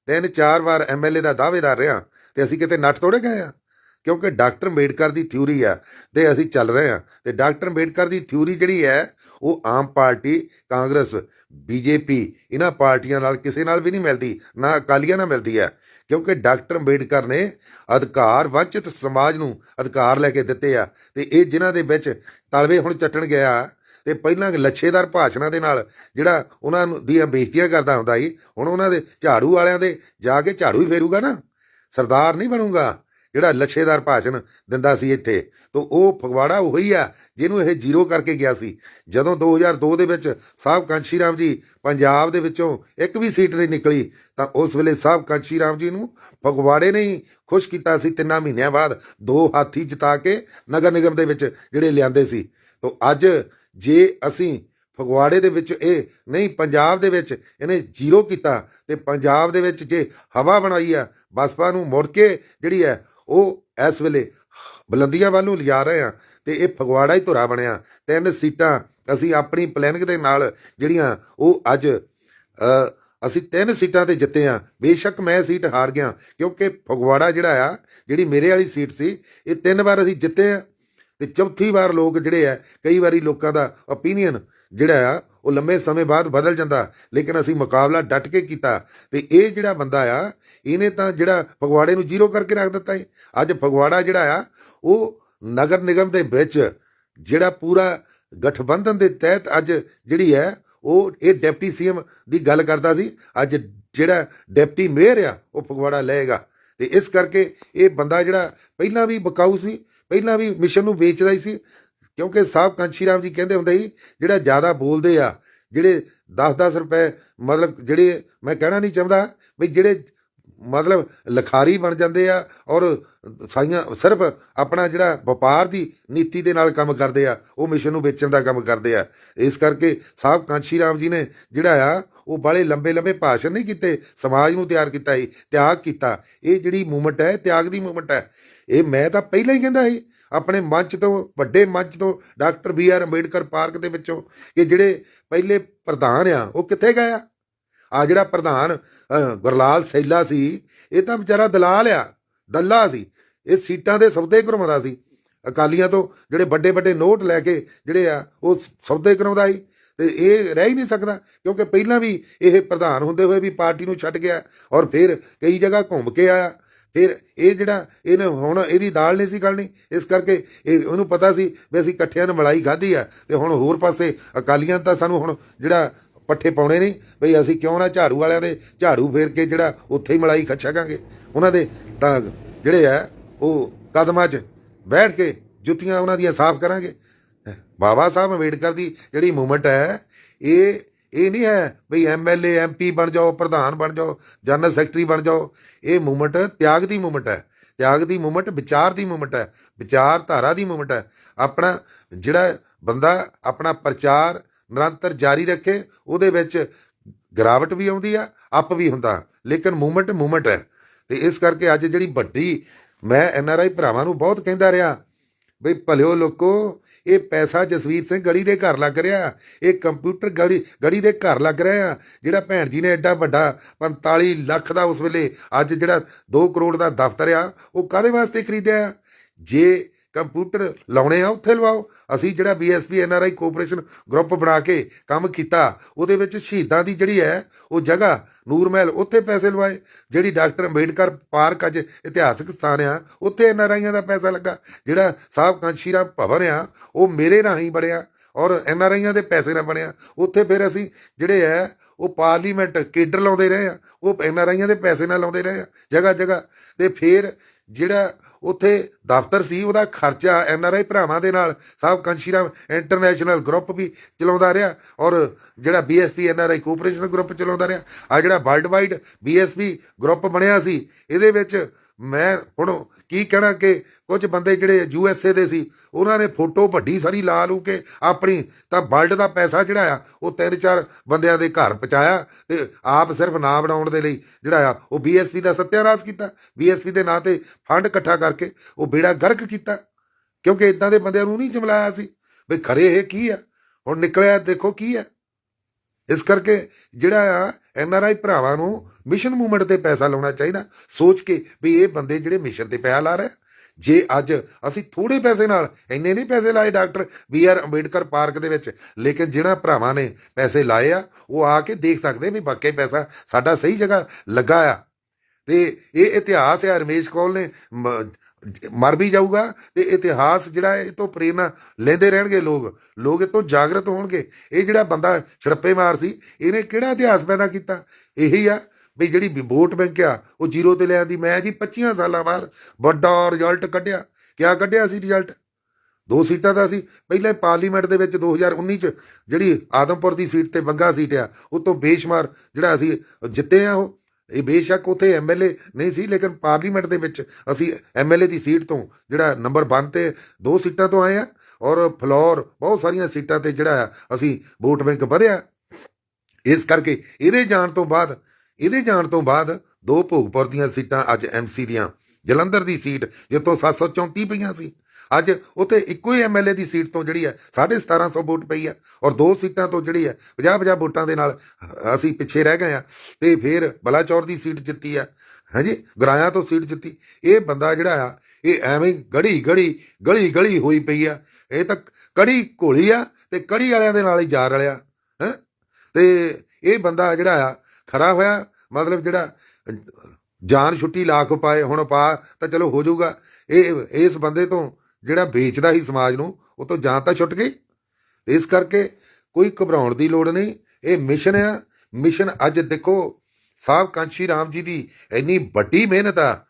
ਤਿੰਨ ਚਾਰ ਵਾਰ ਐਮਐਲਏ ਦਾ ਦਾਅਵੇਦਾਰ ਰਿਹਾ, ਤੇ ਅਸੀਂ ਕਿਤੇ ਨੱਠ ਤੋੜੇ ਗਏ ਆ? ਕਿਉਂਕਿ ਡਾਕਟਰ ਅੰਬੇਡਕਰ ਦੀ ਥਿਊਰੀ ਆ ਤੇ ਅਸੀਂ ਚੱਲ ਰਹੇ ਆ ਤੇ ਡਾਕਟਰ ਅੰਬੇਡਕਰ ਦੀ ਥਿਊਰੀ ਜਿਹੜੀ ਹੈ, ਉਹ ਆਮ ਪਾਰਟੀ, ਕਾਂਗਰਸ, ਬੀਜੇਪੀ, ਇਹਨਾਂ ਪਾਰਟੀਆਂ ਨਾਲ ਕਿਸੇ ਨਾਲ ਵੀ ਨਹੀਂ ਮਿਲਦੀ, ਨਾ ਅਕਾਲੀਆਂ ਨਾਲ ਮਿਲਦੀ ਹੈ। ਕਿਉਂਕਿ ਡਾਕਟਰ ਅੰਬੇਡਕਰ ਨੇ ਅਧਿਕਾਰ ਵੰਚਿਤ ਸਮਾਜ ਨੂੰ ਅਧਿਕਾਰ ਲੈ ਕੇ ਦਿੱਤੇ ਆ ਤੇ ਇਹ ਜਿਨ੍ਹਾਂ ਦੇ ਵਿੱਚ ਤਲਵੇ ਹੁਣ ਚੱਟਣ ਗਿਆ ਤੇ ਪਹਿਲਾਂ ਲੱਛੇਦਾਰ ਭਾਸ਼ਣਾਂ ਦੇ ਨਾਲ ਜਿਹੜਾ ਉਹਨਾਂ ਦੀਆਂ ਬੇਇੱਜ਼ਤੀਆਂ ਕਰਦਾ ਹੁੰਦਾ ਸੀ, ਹੁਣ ਉਹਨਾਂ ਦੇ ਝਾੜੂ ਵਾਲਿਆਂ ਦੇ ਜਾ ਕੇ ਝਾੜੂ ਹੀ ਫੇਰੂਗਾ ਨਾ। ਸਰਦਾਰ ਨਹੀਂ ਬਣੂਗਾ। ਜਿਹੜਾ ਲੱਛੇਦਾਰ ਭਾਸ਼ਣ ਦਿੰਦਾ ਸੀ ਇੱਥੇ, ਤੋਂ ਉਹ ਫਗਵਾੜਾ ਉਹੀ ਆ ਜਿਹਨੂੰ ਇਹ ਜ਼ੀਰੋ ਕਰਕੇ ਗਿਆ ਸੀ। ਜਦੋਂ 2002 ਦੇ ਵਿੱਚ ਸਾਹਿਬ ਕਾਂਸ਼ੀ ਰਾਮ ਜੀ ਪੰਜਾਬ ਦੇ ਵਿੱਚੋਂ ਇੱਕ ਵੀ ਸੀਟ ਨਹੀਂ ਨਿਕਲੀ, ਤਾਂ ਉਸ ਵੇਲੇ ਸਾਹਿਬ ਕਾਂਸ਼ੀ ਰਾਮ ਜੀ ਨੂੰ ਫਗਵਾੜੇ ਨੇ ਹੀ ਖੁਸ਼ ਕੀਤਾ ਸੀ ਤਿੰਨਾਂ ਮਹੀਨਿਆਂ ਬਾਅਦ, ਦੋ ਹਾਥੀ ਜਿਤਾ ਕੇ ਨਗਰ ਨਿਗਮ ਦੇ ਵਿੱਚ ਜਿਹੜੇ ਲਿਆਂਦੇ ਸੀ। ਤੋਂ ਅੱਜ ਜੇ ਅਸੀਂ ਫਗਵਾੜੇ ਦੇ ਵਿੱਚ ਇਹ ਨਹੀਂ, ਪੰਜਾਬ ਦੇ ਵਿੱਚ ਇਹਨੇ ਜ਼ੀਰੋ ਕੀਤਾ, ਤੇ ਪੰਜਾਬ ਦੇ ਵਿੱਚ ਜੇ ਹਵਾ ਬਣਾਈ ਆ, ਬਸਪਾ ਨੂੰ ਮੁੜ ਕੇ ਜਿਹੜੀ ਹੈ ਉਹ ਇਸ ਵੇਲੇ ਬੁਲੰਦੀਆਂ ਵੱਲ ਨੂੰ ਲਿਜਾ ਰਹੇ ਆ ਤੇ ਇਹ ਫਗਵਾੜਾ ਹੀ ਧੁਰਾ ਬਣਿਆ। ਤਿੰਨ ਸੀਟਾਂ ਅਸੀਂ ਆਪਣੀ ਪਲੈਨਿੰਗ ਦੇ ਨਾਲ ਜਿਹੜੀਆਂ ਉਹ ਅੱਜ ਅਸੀਂ ਤਿੰਨ ਸੀਟਾਂ ਤੇ ਜਿੱਤੇ ਆ। ਬੇਸ਼ੱਕ ਮੈਂ ਸੀਟ ਹਾਰ ਗਿਆ ਕਿਉਂਕਿ ਫਗਵਾੜਾ ਜਿਹੜਾ ਆ, ਜਿਹੜੀ ਮੇਰੇ ਵਾਲੀ ਸੀਟ ਸੀ, ਇਹ ਤਿੰਨ ਵਾਰ ਅਸੀਂ ਜਿੱਤੇ ਆ ਤੇ ਚੌਥੀ ਵਾਰ ਲੋਕ ਜਿਹੜੇ ਆ, ਕਈ ਵਾਰੀ ਲੋਕਾਂ ਦਾ ਓਪੀਨੀਅਨ ਜਿਹੜਾ ਆ, ਉਹ ਲੰਮੇ ਸਮੇਂ ਬਾਅਦ ਬਦਲ ਜਾਂਦਾ। ਲੇਕਿਨ ਅਸੀਂ ਮੁਕਾਬਲਾ ਡਟ ਕੇ ਕੀਤਾ। ਤੇ ਇਹ ਜਿਹੜਾ ਬੰਦਾ ਆ, ਇਹਨੇ ਤਾਂ ਜਿਹੜਾ ਫਗਵਾੜੇ ਨੂੰ ਜ਼ੀਰੋ ਕਰਕੇ ਰੱਖ ਦਿੱਤਾ ਹੈ ਅੱਜ ਫਗਵਾੜਾ ਜਿਹੜਾ ਆ, ਉਹ ਨਗਰ ਨਿਗਮ ਦੇ ਵਿੱਚ ਜਿਹੜਾ ਪੂਰਾ ਗਠਬੰਧਨ ਦੇ ਤਹਿਤ ਅੱਜ ਜਿਹੜੀ ਹੈ ਉਹ ਇਹ ਡਿਪਟੀ ਸੀਐਮ ਦੀ ਗੱਲ ਕਰਦਾ ਸੀ। ਅੱਜ ਜਿਹੜਾ ਡਿਪਟੀ ਮੇਅਰ ਆ, ਉਹ ਫਗਵਾੜਾ ਲਏਗਾ ਤੇ ਇਸ ਕਰਕੇ ਇਹ ਬੰਦਾ ਜਿਹੜਾ ਪਹਿਲਾਂ ਵੀ ਬਕਾਊ ਸੀ, ਪਹਿਲਾਂ ਵੀ ਮਿਸ਼ਨ ਨੂੰ ਵੇਚਦਾ ਹੀ ਸੀ। ਕਿਉਂਕਿ ਸਾਹਿਬ ਕਾਂਸ਼ੀ ਰਾਮ ਜੀ ਕਹਿੰਦੇ ਹੁੰਦੇ ਸੀ, ਜਿਹੜਾ ਜ਼ਿਆਦਾ ਬੋਲਦੇ ਆ, ਜਿਹੜੇ 10-10 ਰੁਪਏ ਮਤਲਬ ਜਿਹੜੇ ਮੈਂ ਕਹਿਣਾ ਨਹੀਂ ਚਾਹੁੰਦਾ ਵੀ ਜਿਹੜੇ ਮਤਲਬ ਲਖਾਰੀ ਬਣ ਜਾਂਦੇ ਆ ਔਰ ਸਾਈਆਂ ਸਿਰਫ ਆਪਣਾ ਜਿਹੜਾ ਵਪਾਰ ਦੀ ਨੀਤੀ ਦੇ ਨਾਲ ਕੰਮ ਕਰਦੇ ਆ, ਉਹ ਮਿਸ਼ਨ ਨੂੰ ਵੇਚਣ ਦਾ ਕੰਮ ਕਰਦੇ ਆ। ਇਸ ਕਰਕੇ ਸਾਹਿਬ ਕਾਂਸ਼ੀ ਰਾਮ ਜੀ ਨੇ ਜਿਹੜਾ ਆ, ਉਹ ਬਾਲੇ ਲੰਬੇ ਲੰਬੇ ਭਾਸ਼ਣ ਨਹੀਂ ਕੀਤੇ, ਸਮਾਜ ਨੂੰ ਤਿਆਰ ਕੀਤਾ ਸੀ, ਤਿਆਗ ਕੀਤਾ। ਇਹ ਜਿਹੜੀ ਮੂਵਮੈਂਟ ਹੈ ਤਿਆਗ ਦੀ ਮੂਵਮੈਂਟ ਹੈ। ਇਹ ਮੈਂ ਤਾਂ ਪਹਿਲਾਂ ਹੀ ਕਹਿੰਦਾ ਸੀ ਆਪਣੇ ਮੰਚ ਤੋਂ, ਵੱਡੇ ਮੰਚ ਤੋਂ, doctor B R Ambedkar park ਦੇ ਵਿੱਚੋਂ ਕਿ ਜਿਹੜੇ ਪਹਿਲੇ ਪ੍ਰਧਾਨ ਆ, ਉਹ ਕਿੱਥੇ ਗਏ ਆ? ਆ ਜਿਹੜਾ ਪ੍ਰਧਾਨ ਗੁਰਲਾਲ ਸੈਲਾ ਸੀ, ਇਹ ਤਾਂ ਵਿਚਾਰਾ ਦਲਾਲ ਆ, ਦੱਲਾ ਸੀ। ਇਹ ਸੀਟਾਂ ਦੇ ਸੌਦੇ ਕਰਵਾਉਂਦਾ ਸੀ। ਅਕਾਲੀਆਂ ਤੋਂ ਜਿਹੜੇ ਵੱਡੇ ਵੱਡੇ ਨੋਟ ਲੈ ਕੇ ਜਿਹੜੇ ਆ, ਉਹ ਸੌਦੇ ਕਰਵਾਉਂਦਾ ਸੀ। ਤੇ ਇਹ ਰਹਿ ਹੀ ਨਹੀਂ ਸਕਦਾ, ਕਿਉਂਕਿ ਪਹਿਲਾਂ ਵੀ ਇਹ ਪ੍ਰਧਾਨ ਹੁੰਦੇ ਹੋਏ ਵੀ ਪਾਰਟੀ ਨੂੰ ਛੱਡ ਗਿਆ ਔਰ ਫਿਰ ਕਈ ਜਗ੍ਹਾ ਘੁੰਮ ਕੇ ਆਇਆ। ਫਿਰ ਇਹ ਜਿਹੜਾ ਇਹਨੇ ਹੁਣ ਇਹਦੀ ਦਾਲ ਨਹੀਂ ਸੀ ਗਲਣੀ ਇਸ ਕਰਕੇ ਇਹ ਉਹਨੂੰ ਪਤਾ ਸੀ ਵੀ ਅਸੀਂ ਇਕੱਠਿਆਂ ਨੇ ਮਲਾਈ ਖਾਧੀ ਆ, ਤੇ ਹੁਣ ਹੋਰ ਪਾਸੇ ਅਕਾਲੀਆਂ ਤਾਂ ਸਾਨੂੰ ਹੁਣ ਜਿਹੜਾ ਪੱਠੇ ਪਾਉਣੇ ਨਹੀਂ ਬਈ ਅਸੀਂ ਕਿਉਂ ਨਾ ਝਾੜੂ ਵਾਲਿਆਂ ਦੇ ਝਾੜੂ ਫੇਰ ਕੇ ਜਿਹੜਾ ਉੱਥੇ ਹੀ ਮਲਾਈ ਖੱਛਾਂਗੇ ਉਹਨਾਂ ਦੇ ਤਾਂ ਜਿਹੜੇ ਆ, ਉਹ ਕਦਮਾਂ 'ਚ ਬੈਠ ਕੇ ਜੁੱਤੀਆਂ ਉਹਨਾਂ ਦੀਆਂ ਸਾਫ਼ ਕਰਾਂਗੇ। ਬਾਬਾ ਸਾਹਿਬ ਅੰਬੇਡਕਰ ਦੀ ਜਿਹੜੀ ਮੂਵਮੈਂਟ ਹੈ, ਇਹ ਇਹ ਨਹੀਂ ਹੈ ਬਈ ਐਮਐਲਏ ਐਮਪੀ ਬਣ ਜਾਓ, ਪ੍ਰਧਾਨ ਬਣ ਜਾਓ, ਜਨਰਲ ਸੈਕਟਰੀ ਬਣ ਜਾਓ। ਇਹ ਮੂਵਮੈਂਟ ਤਿਆਗ ਦੀ ਮੂਵਮੈਂਟ ਹੈ। ਤਿਆਗ ਦੀ ਮੂਵਮੈਂਟ ਵਿਚਾਰ ਦੀ ਮੂਵਮੈਂਟ ਹੈ। ਵਿਚਾਰਧਾਰਾ ਦੀ ਮੂਵਮੈਂਟ ਹੈ। ਆਪਣਾ ਜਿਹੜਾ ਬੰਦਾ ਆਪਣਾ ਪ੍ਰਚਾਰ ਨਿਰੰਤਰ ਜਾਰੀ ਰੱਖੇ, ਉਹਦੇ ਵਿੱਚ ਗਿਰਾਵਟ ਵੀ ਆਉਂਦੀ ਆ, ਅਪ ਵੀ ਹੁੰਦਾ। ਲੇਕਿਨ ਮੂਵਮੈਂਟ ਮੂਵਮੈਂਟ ਹੈ। ਤੇ ਇਸ ਕਰਕੇ ਅੱਜ ਜਿਹੜੀ ਵੱਡੀ, ਮੈਂ ਐਨਆਰਆਈ ਭਰਾਵਾਂ ਨੂੰ ਬਹੁਤ ਕਹਿੰਦਾ ਰਿਹਾ, ਬਈ ਭਲਿਓ ਲੋਕੋ ਇਹ ਪੈਸਾ ਜਸਵੀਰ ਸਿੰਘ ਗੜੀ ਦੇ ਘਰ ਲੱਗ ਰਿਹਾ। ਇਹ ਕੰਪਿਊਟਰ ਗੜੀ ਗੜੀ ਦੇ ਘਰ ਲੱਗ ਰਿਹਾ ਜਿਹੜਾ ਭੈਣ ਜੀ ਨੇ ਐਡਾ ਵੱਡਾ 45 ਲੱਖ ਦਾ ਉਸ ਵੇਲੇ ਅੱਜ ਜਿਹੜਾ 2 ਕਰੋੜ ਦਾ ਦਫ਼ਤਰ ਆ, ਉਹ ਕਾਦੇ ਵਾਸਤੇ ਖਰੀਦਿਆ? ਜੇ ਕੰਪਿਊਟਰ ਲਾਉਣੇ ਆ, ਉੱਥੇ ਲਵਾਓ। ਅਸੀਂ ਜਿਹੜਾ ਬੀਐਸਪੀ ਐਨਆਰਆਈ ਕੋਆਪਰੇਸ਼ਨ ਗਰੁੱਪ ਬਣਾ ਕੇ ਕੰਮ ਕੀਤਾ, ਉਹਦੇ ਵਿੱਚ ਸ਼ਹੀਦਾਂ ਦੀ ਜਿਹੜੀ ਹੈ, ਉਹ ਜਗ੍ਹਾ, ਨੂਰ ਮਹਿਲ, ਉੱਥੇ ਪੈਸੇ ਲਵਾਏ। ਜਿਹੜੀ ਡਾਕਟਰ ਅੰਬੇਡਕਰ ਪਾਰਕ ਅੱਜ ਇਤਿਹਾਸਕ ਸਥਾਨ ਆ, ਉੱਥੇ ਐਨਆਰਆਈਆਂ ਦਾ ਪੈਸਾ ਲੱਗਾ। ਜਿਹੜਾ ਸਾਹਿਬ ਕਾਂਸ਼ੀ ਭਵਨ ਆ, ਉਹ ਮੇਰੇ ਰਾਹੀਂ ਬਣਿਆ ਔਰ ਐਨਆਰਆਈਆਂ ਦੇ ਪੈਸੇ ਨਾਲ ਬਣਿਆ। ਉੱਥੇ ਫਿਰ ਅਸੀਂ ਜਿਹੜੇ ਹੈ, ਉਹ ਪਾਰਲੀਮੈਂਟ ਕੇਡਰ ਲਾਉਂਦੇ ਰਹੇ ਆ, ਉਹ ਐਨਆਰਆਈਆਂ ਦੇ ਪੈਸੇ ਨਾਲ ਲਾਉਂਦੇ ਰਹੇ ਆ ਜਗ੍ਹਾ ਜਗ੍ਹਾ ਤੇ ਫਿਰ ਜਿਹੜਾ ਉੱਥੇ ਦਫ਼ਤਰ ਸੀ, ਉਹਦਾ ਖਰਚਾ ਐੱਨ ਆਰ ਆਈ ਭਰਾਵਾਂ ਦੇ ਨਾਲ ਸਾਹਿਬ ਕੰਸ਼ੀਰਾਮ ਇੰਟਰਨੈਸ਼ਨਲ ਗਰੁੱਪ ਵੀ ਚਲਾਉਂਦਾ ਰਿਹਾ ਔਰ ਜਿਹੜਾ ਬੀਐਸਪੀ ਆਈ ਕੋਆਪਰੇਸ਼ਨ ਗਰੁੱਪ ਚਲਾਉਂਦਾ ਰਿਹਾ। ਆ ਜਿਹੜਾ ਵਰਲਡ ਵਾਈਡ ਬੀਐਸਪੀ ਗਰੁੱਪ ਬਣਿਆ ਸੀ, ਇਹਦੇ ਵਿੱਚ ਮੈਂ ਹੁਣ ਕੀ ਕਹਿਣਾ ਕਿ ਕੁਝ ਬੰਦੇ ਜਿਹੜੇ ਯੂ ਐਸ ਏ ਦੇ ਸੀ, ਉਹਨਾਂ ਨੇ ਫੋਟੋ ਵੱਡੀ ਸਾਰੀ ਲਾ ਲੂ ਕੇ ਆਪਣੀ, ਤਾਂ ਵਰਲਡ ਦਾ ਪੈਸਾ ਜਿਹੜਾ ਆ ਉਹ ਤਿੰਨ ਚਾਰ ਬੰਦਿਆਂ ਦੇ ਘਰ ਪਹੁੰਚਾਇਆ, ਤੇ ਆਪ ਸਿਰਫ ਨਾਂ ਬਣਾਉਣ ਦੇ ਲਈ ਜਿਹੜਾ ਆ ਉਹ ਬੀਐਸਪੀ ਦਾ ਸੱਤਿਆਨਾਸ਼ ਕੀਤਾ। ਬੀਐਸਪੀ ਦੇ ਨਾਂ ਤੇ ਫੰਡ ਇਕੱਠਾ ਕਰਕੇ ਉਹ ਬੇੜਾ ਗਰਕ ਕੀਤਾ, ਕਿਉਂਕਿ ਇਦਾਂ ਦੇ ਬੰਦਿਆਂ ਨੂੰ ਨਹੀਂ ਜਮਲਾਇਆ ਸੀ। ਵੀ ਖਰੇ ਇਹ ਕੀ ਆ? ਹੁਣ ਨਿਕਲਿਆ, ਦੇਖੋ ਕੀ ਆ? ਇਸ ਕਰਕੇ ਜਿਹੜਾ ਆ, ਐਨ ਆਰ ਆਈ ਭਰਾਵਾਂ ਨੂੰ ਮਿਸ਼ਨ ਮੂਵਮੈਂਟ ਤੇ ਪੈਸਾ ਲਾਉਣਾ ਚਾਹੀਦਾ। ਸੋਚ ਕੇ ਵੀ ਇਹ ਬੰਦੇ ਜਿਹੜੇ ਮਿਸ਼ਨ ਤੇ ਪੈਸਾ ਲਾ ਰਹੇ, ਜੇ ਅੱਜ ਅਸੀਂ ਥੋੜੇ ਪੈਸੇ ਨਾਲ, ਇੰਨੇ ਨਹੀਂ ਪੈਸੇ ਲਾਏ doctor B R Ambedkar park ਦੇ ਵਿੱਚ, ਲੇਕਿਨ ਜਿਹੜਾ ਭਰਾਵਾਂ ਨੇ ਪੈਸੇ ਲਾਏ ਆ, ਉਹ ਆ ਕੇ ਦੇਖ ਸਕਦੇ ਵੀ ਵਾਕਈ ਪੈਸਾ ਸਾਡਾ ਸਹੀ ਜਗ੍ਹਾ ਲੱਗਾ ਆ। ਤੇ ਇਹ ਇਤਿਹਾਸ ਹੈ ਰਮੇਸ਼ ਕੌਲ ਨੇ ਮ- ਮਰ ਵੀ ਜਾਊਗਾ ਤੇ ਇਤਿਹਾਸ ਜਿਹੜਾ ਇਹ ਤੋਂ ਪ੍ਰੇਰਨਾ ਲੈਂਦੇ ਰਹਿਣਗੇ ਲੋਕ। ਲੋਕ ਇਹ ਤੋਂ ਜਾਗਰਤ ਹੋਣਗੇ। ਇਹ ਜਿਹੜਾ ਬੰਦਾ ਛੜੱਪੇ ਮਾਰ ਸੀ, ਇਹਨੇ ਕਿਹੜਾ ਇਤਿਹਾਸ ਪੈਦਾ ਕੀਤਾ? ਇਹੀ ਆ ਵੀ ਜਿਹੜੀ ਵੋਟ ਬੈਂਕ ਆ, ਉਹ ਜ਼ੀਰੋ ਤੇ ਲਿਆਂਦੀ ਮੈਂ ਜੀ 25 ਸਾਲਾਂ ਬਾਅਦ ਵੱਡਾ ਰਿਜ਼ਲਟ ਕੱਢਿਆ। ਕਿਆ ਕੱਢਿਆ ਸੀ ਰਿਜ਼ਲਟ ਦੋ ਸੀਟਾਂ ਦਾ ਸੀ। ਪਹਿਲੇ ਪਾਰਲੀਮੈਂਟ ਦੇ ਵਿੱਚ 2019 ਚ ਜਿਹੜੀ ਆਦਮਪੁਰ ਦੀ ਸੀਟ ਤੇ ਬੰਗਾ ਸੀਟ ਆ, ਉਹ ਤੋਂ ਬੇਸ਼ੁਮਾਰ ਜਿਹੜਾ ਅਸੀਂ ਜਿੱਤੇ ਆ ਉਹ। ਇਹ ਬੇਸ਼ੱਕ ਉਥੇ ਐਮਐਲਏ ਨਹੀਂ ਸੀ, ਲੇਕਿਨ ਪਾਰਲੀਮੈਂਟ ਦੇ ਵਿੱਚ ਅਸੀਂ ਐਮਐਲਏ ਦੀ ਸੀਟ ਤੋਂ ਜਿਹੜਾ ਨੰਬਰ 1 ਤੇ ਦੋ ਸੀਟਾਂ ਤੋਂ ਆਏ ਆ ਔਰ ਫਲੋਰ ਬਹੁਤ ਸਾਰੀਆਂ ਸੀਟਾਂ ਤੇ ਜਿਹੜਾ ਆ ਅਸੀਂ ਵੋਟ ਬੈਂਕ ਵਧਿਆ। ਇਸ ਕਰਕੇ ਇਹਦੇ ਜਾਣ ਤੋਂ ਬਾਅਦ, ਇਹਦੇ ਜਾਣ ਤੋਂ ਬਾਅਦ ਦੋ ਭੋਗਪੁਰ ਦੀਆਂ ਸੀਟਾਂ ਅੱਜ ਐਮਸੀ ਦੀਆਂ, ਜਲੰਧਰ ਦੀ ਸੀਟ ਜਿੱਥੋਂ 734 ਪਈਆਂ ਸੀ। ਅੱਜ ਉੱਥੇ ਇੱਕੋ ਹੀ ਐਮਐਲਏ ਦੀ ਸੀਟ ਤੋਂ ਜਿਹੜੀ ਹੈ 1750 ਵੋਟ ਪਈ ਆ ਔਰ ਦੋ ਸੀਟਾਂ ਤੋਂ ਜਿਹੜੀ ਹੈ 50-50 ਵੋਟਾਂ ਦੇ ਨਾਲ ਅਸੀਂ ਪਿੱਛੇ ਰਹਿ ਗਏ ਆ ਤੇ ਫਿਰ ਬਲਾਚੌਰ ਦੀ ਸੀਟ ਜਿੱਤੀ ਆ। ਹਾਂਜੀ, ਗਰਾਇਆ ਤੋਂ ਸੀਟ ਜਿੱਤੀ। ਇਹ ਬੰਦਾ ਜਿਹੜਾ ਆ, ਇਹ ਐਵੇਂ ਗੜੀ ਗੜੀ, ਗਲੀ ਗਲੀ ਹੋਈ ਪਈ ਆ। ਇਹ ਤਾਂ ਕੜੀ ਘੋਲੀ ਆ ਤੇ ਕੜੀ ਵਾਲਿਆਂ ਦੇ ਨਾਲ ਹੀ ਜਾ ਰਲਿਆ, ਹੈ? ਤੇ ਇਹ ਬੰਦਾ ਜਿਹੜਾ ਆ ਖਰਾ ਹੋਇਆ, ਮਤਲਬ ਜਿਹੜਾ ਜਾਨ ਛੁੱਟੀ ਲੱਖ ਪਾਏ, ਹੁਣ ਪਾ ਤਾਂ ਚਲੋ ਹੋ ਜਾਊਗਾ। ਇਹ ਇਸ ਬੰਦੇ ਤੋਂ ਜਿਹੜਾ ਵੇਚਦਾ ਹੀ ਸਮਾਜ ਨੂੰ, ਉਹ ਤੋਂ ਜਾਂ ਤਾਂ ਛੁੱਟ ਗਈ। ਇਸ ਕਰਕੇ ਕੋਈ ਘਬਰਾਉਣ ਦੀ ਲੋੜ ਨਹੀਂ। ਇਹ ਮਿਸ਼ਨ ਆ। ਮਿਸ਼ਨ ਅੱਜ ਦੇਖੋ ਸਾਹਿਬ ਕਾਂਸ਼ੀ ਰਾਮ ਜੀ ਦੀ ਇੰਨੀ ਵੱਡੀ ਮਿਹਨਤ ਆ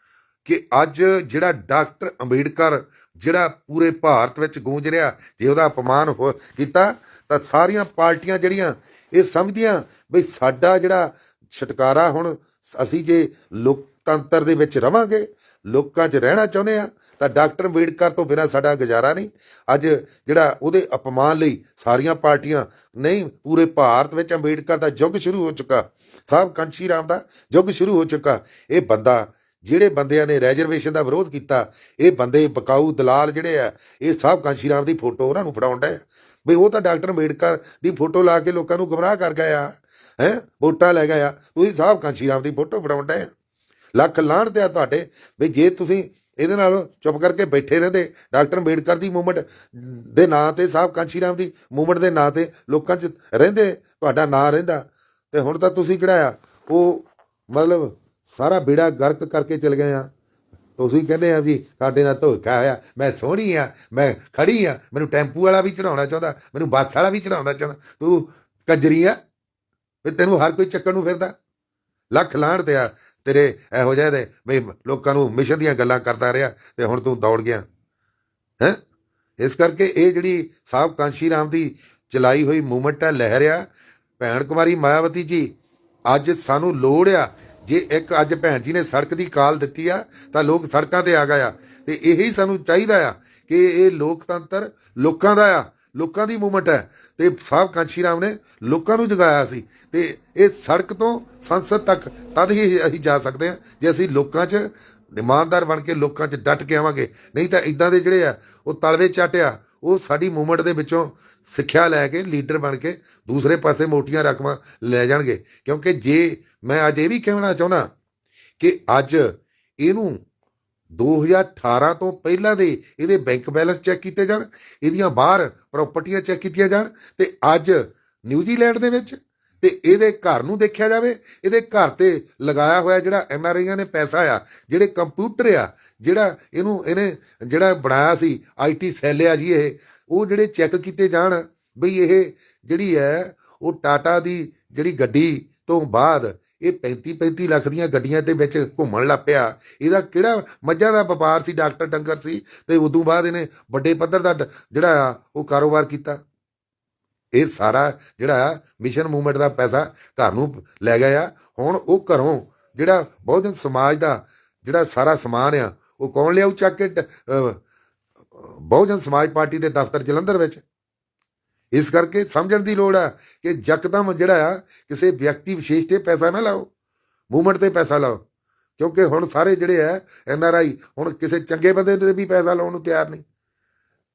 ਕਿ ਅੱਜ ਜਿਹੜਾ ਡਾਕਟਰ ਅੰਬੇਡਕਰ, ਜਿਹੜਾ ਪੂਰੇ ਭਾਰਤ ਵਿੱਚ ਗੂੰਜ ਰਿਹਾ, ਜੇ ਉਹਦਾ ਅਪਮਾਨ ਹੋ ਕੀਤਾ, ਤਾਂ ਸਾਰੀਆਂ ਪਾਰਟੀਆਂ ਜਿਹੜੀਆਂ, ਇਹ ਸਮਝਦੀਆਂ ਬਈ ਸਾਡਾ ਜਿਹੜਾ ਛਟਕਾਰਾ ਹੁਣ, ਅਸੀਂ ਜੇ ਲੋਕਤੰਤਰ ਦੇ ਵਿੱਚ ਰਵਾਂਗੇ, ਲੋਕਾਂ 'ਚ ਰਹਿਣਾ ਚਾਹੁੰਦੇ ਆ ਤਾਂ ਡਾਕਟਰ ਅੰਬੇਡਕਰ ਤੋਂ ਬਿਨਾਂ ਸਾਡਾ ਗੁਜ਼ਾਰਾ ਨਹੀਂ। ਅੱਜ ਜਿਹੜਾ ਉਹਦੇ ਅਪਮਾਨ ਲਈ ਸਾਰੀਆਂ ਪਾਰਟੀਆਂ, ਨਹੀਂ, ਪੂਰੇ ਭਾਰਤ ਵਿੱਚ ਅੰਬੇਡਕਰ ਦਾ ਯੁੱਗ ਸ਼ੁਰੂ ਹੋ ਚੁੱਕਾ। ਸਾਹਿਬ ਕਾਂਸ਼ੀ ਰਾਮ ਦਾ ਯੁੱਗ ਸ਼ੁਰੂ ਹੋ ਚੁੱਕਾ। ਇਹ ਬੰਦਾ, ਜਿਹੜੇ ਬੰਦਿਆਂ ਨੇ ਰੈਜ਼ਰਵੇਸ਼ਨ ਦਾ ਵਿਰੋਧ ਕੀਤਾ, ਇਹ ਬੰਦੇ ਬਕਾਊ ਦਲਾਲ ਜਿਹੜੇ ਆ, ਇਹ ਸਾਹਿਬ ਕਾਂਸ਼ੀ ਰਾਮ ਦੀ ਫੋਟੋ ਉਹਨਾਂ ਨੂੰ ਫੜਾਉਂਦਾ ਹੈ ਬਈ ਉਹ ਤਾਂ ਡਾਕਟਰ ਅੰਬੇਡਕਰ ਦੀ ਫੋਟੋ ਲਾ ਕੇ ਲੋਕਾਂ ਨੂੰ ਗੁੰਮਰਾਹ ਕਰ ਗਿਆ ਹੈ? ਵੋਟਾਂ ਲੈ ਗਿਆ ਤੁਸੀਂ ਸਾਹਿਬ ਕਾਂਸ਼ੀ ਰਾਮ ਦੀ ਫੋਟੋ ਫੜਾਉਂਦਾ ਹੈ ਲੱਖ ਲਾਹਣ ਤੇ ਆ ਤੁਹਾਡੇ। ਵੀ ਜੇ ਤੁਸੀਂ ਇਹਦੇ ਨਾਲ ਚੁੱਪ ਕਰਕੇ ਬੈਠੇ ਰਹਿੰਦੇ। ਡਾਕਟਰ ਅੰਬੇਡਕਰ ਦੀ ਮੂਵਮੈਂਟ ਦੇ ਨਾਂ ਤੇ, ਸਾਹਿਬ ਕਾਂਸ਼ੀ ਰਾਮ ਦੀ ਮੂਵਮੈਂਟ ਦੇ ਨਾਂ ਤੇ ਲੋਕਾਂ 'ਚ ਰਹਿੰਦੇ, ਤੁਹਾਡਾ ਨਾਂ ਰਹਿੰਦਾ। ਤੇ ਹੁਣ ਤਾਂ ਤੁਸੀਂ ਜਿਹੜਾ ਆ? ਉਹ ਮਤਲਬ ਸਾਰਾ ਬੇੜਾ ਗਰਕ ਕਰਕੇ ਚਲ ਗਏ ਆ। ਤੁਸੀਂ ਕਹਿੰਦੇ ਆ ਵੀ ਸਾਡੇ ਨਾਲ ਧੋਖਾ ਹੋਇਆ। ਮੈਂ ਸੋਹਣੀ ਆ, ਮੈਂ ਖੜੀ ਆ, ਮੈਨੂੰ ਟੈਂਪੂ ਵਾਲਾ ਵੀ ਚੜਾਉਣਾ ਚਾਹੁੰਦਾ, ਮੈਨੂੰ ਬੱਸ ਵਾਲਾ ਵੀ ਚੜਾਉਣਾ ਚਾਹੁੰਦਾ। ਤੂੰ ਕੰਜਰੀ ਆ, ਵੀ ਤੈਨੂੰ ਹਰ ਕੋਈ ਚੱਕਣ ਨੂੰ ਫਿਰਦਾ। ਲੱਖ ਲਾਹਣ ਤੇ ਆ। ਤੇਰੇ ਇਹੋ ਜਿਹੇ ਦੇ ਬਈ ਲੋਕਾਂ ਨੂੰ ਮਿਸ਼ਨ ਦੀਆਂ ਗੱਲਾਂ ਕਰਦਾ ਰਿਹਾ ਤੇ ਹੁਣ ਤੂੰ ਦੌੜ ਗਿਆ। ਹੈ? ਇਸ ਕਰਕੇ ਇਹ ਜਿਹੜੀ ਸਾਹਿਬ ਕਾਂਸ਼ੀ ਰਾਮ ਦੀ ਚਲਾਈ ਹੋਈ ਮੂਵਮੈਂਟ ਹੈ, ਲਹਿਰ ਆ। ਭੈਣ ਕੁਮਾਰੀ ਮਾਇਆਵਤੀ ਜੀ, ਅੱਜ ਸਾਨੂੰ ਲੋੜ ਆ। ਜੇ ਇੱਕ ਅੱਜ ਭੈਣ ਜੀ ਨੇ ਸੜਕ ਦੀ ਕਾਲ ਦਿੱਤੀ ਆ, ਤਾਂ ਲੋਕ ਸੜਕਾਂ ਤੇ ਆ ਗਏ ਆ। ਤੇ ਇਹੀ ਸਾਨੂੰ ਚਾਹੀਦਾ ਆ ਕਿ ਇਹ ਲੋਕਤੰਤਰ ਲੋਕਾਂ ਦਾ ਆ। ਲੋਕਾਂ ਦੀ ਮੂਵਮੈਂਟ ਹੈ। ਤੇ ਸਾਹਿਬ ਕਾਂਸ਼ੀ ਰਾਮ ਨੇ ਲੋਕਾਂ ਨੂੰ ਜਗਾਇਆ ਸੀ। ਤੇ ਇਹ ਸੜਕ ਤੋਂ ਸੰਸਦ ਤੱਕ ਤਦ ਹੀ ਅਸੀਂ ਜਾ ਸਕਦੇ ਹਾਂ, ਜੇ ਅਸੀਂ ਲੋਕਾਂ 'ਚ ਇਮਾਨਦਾਰ ਬਣ ਕੇ ਲੋਕਾਂ 'ਚ ਡਟ ਕੇ ਆਵਾਂਗੇ। ਨਹੀਂ ਤਾਂ ਇਦਾਂ ਦੇ ਜਿਹੜੇ ਆ, ਉਹ ਤਲਵੇ ਚਾਟਿਆ, ਉਹ ਸਾਡੀ ਮੂਵਮੈਂਟ ਦੇ ਵਿੱਚੋਂ ਸਿੱਖਿਆ ਲੈ ਕੇ, ਲੀਡਰ ਬਣ ਕੇ ਦੂਸਰੇ ਪਾਸੇ ਮੋਟੀਆਂ ਰਕਮਾਂ ਲੈ ਜਾਣਗੇ। ਕਿਉਂਕਿ ਜੇ ਮੈਂ ਅੱਜ ਇਹ ਵੀ ਕਹਿਣਾ ਚਾਹੁੰਦਾ ਕਿ ਅੱਜ ਇਹਨੂੰ 2018 ਤੋਂ ਪਹਿਲਾਂ ਦੇ ਇਹਦੇ ਬੈਂਕ ਬੈਲੈਂਸ ਚੈੱਕ ਕੀਤੇ ਜਾਣ, ਇਹਦੀਆਂ ਬਾਹਰ ਪ੍ਰਾਪਰਟੀਆਂ ਚੈੱਕ ਕੀਤੀਆਂ ਜਾਣ ਤੇ ਅੱਜ ਨਿਊਜ਼ੀਲੈਂਡ ਦੇ ਵਿੱਚ ਤੇ ਇਹਦੇ ਘਰ ਨੂੰ ਦੇਖਿਆ ਜਾਵੇ, ਇਹਦੇ ਘਰ ਤੇ ਲਗਾਇਆ ਹੋਇਆ ਜਿਹੜਾ ਐੱਨ ਆਰ ਆਈਆਂ ਨੇ ਪੈਸਾ ਆ, ਜਿਹੜੇ ਕੰਪਿਊਟਰ ਆ, ਜਿਹੜਾ ਇਹਨੂੰ, ਇਹਨੇ ਜਿਹੜਾ ਬਣਾਇਆ ਸੀ ਆਈਟੀ ਸੈੱਲ ਆ ਜੀ ਇਹ, ਉਹ ਜਿਹੜੇ ਚੈੱਕ ਕੀਤੇ ਜਾਣ, ਬਈ ਇਹ ਜਿਹੜੀ ਹੈ, ਉਹ ਟਾਟਾ ਦੀ ਜਿਹੜੀ ਗੱਡੀ ਤੋਂ ਬਾਅਦ ਇਹ 35 35 ਲੱਖ ਦੀਆਂ ਗੱਡੀਆਂ ਦੇ ਵਿੱਚ ਘੁੰਮਣ ਲੱਗ ਪਿਆ। ਇਹਦਾ ਕਿਹੜਾ ਮੱਝਾਂ ਦਾ ਵਪਾਰ ਸੀ, ਡਾਕਟਰ ਡੰਗਰ ਸੀ? ਤੇ ਉਦੋਂ ਬਾਅਦ ਇਹਨੇ ਵੱਡੇ ਪੱਧਰ ਦਾ ਜਿਹੜਾ ਆ ਉਹ ਕਾਰੋਬਾਰ ਕੀਤਾ। ਇਹ ਸਾਰਾ ਜਿਹੜਾ ਆ ਮਿਸ਼ਨ ਮੂਵਮੈਂਟ ਦਾ ਪੈਸਾ ਘਰ ਨੂੰ ਲੈ ਗਿਆ ਆ। ਹੁਣ ਉਹ ਘਰੋਂ ਜਿਹੜਾ ਬਹੁਜਨ ਸਮਾਜ ਦਾ ਜਿਹੜਾ ਸਾਰਾ ਸਮਾਨ ਆ, ਉਹ ਕੌਣ ਲਿਆਉ ਚੱਕ ਕੇ ਬਹੁਜਨ ਸਮਾਜ ਪਾਰਟੀ ਦੇ ਦਫ਼ਤਰ ਜਲੰਧਰ ਵਿੱਚ? ਇਸ ਕਰਕੇ ਸਮਝਣ ਦੀ ਲੋੜ ਆ ਕਿ ਯਕਦਮ ਜਿਹੜਾ ਆ, ਕਿਸੇ ਵਿਅਕਤੀ ਵਿਸ਼ੇਸ਼ ਤੇ ਪੈਸਾ ਨਾ ਲਾਓ, ਮੂਵਮੈਂਟ ਤੇ ਪੈਸਾ ਲਾਓ, ਕਿਉਂਕਿ ਹੁਣ ਸਾਰੇ ਜਿਹੜੇ ਆ, ਐਨ ਆਰ ਆਈ, ਹੁਣ ਕਿਸੇ ਚੰਗੇ ਬੰਦੇ ਤੇ ਵੀ ਪੈਸਾ ਲਾਉਣ ਨੂੰ ਤਿਆਰ ਨਹੀਂ।